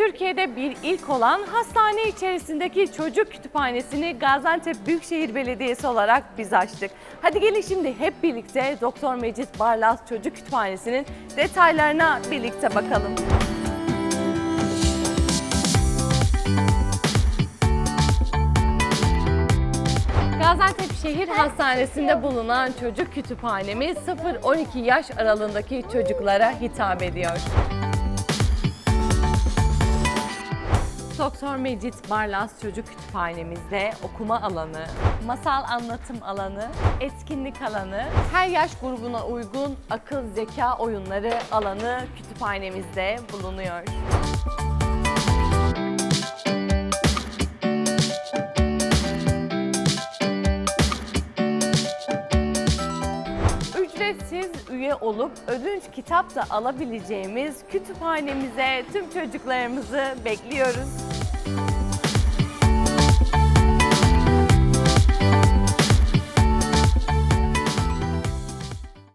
Türkiye'de bir ilk olan hastane içerisindeki çocuk kütüphanesini Gaziantep Büyükşehir Belediyesi olarak biz açtık. Hadi gelin şimdi hep birlikte Doktor Mecit Barlas Çocuk Kütüphanesi'nin detaylarına birlikte bakalım. Gaziantep Şehir Hastanesi'nde bulunan çocuk kütüphanemiz 0-12 yaş aralığındaki çocuklara hitap ediyor. Doktor Mecit Barlas Çocuk Kütüphanemizde okuma alanı, masal anlatım alanı, etkinlik alanı, her yaş grubuna uygun akıl zeka oyunları alanı kütüphanemizde bulunuyor. Ücretsiz üye olup ödünç kitap da alabileceğimiz kütüphanemize tüm çocuklarımızı bekliyoruz. Bye.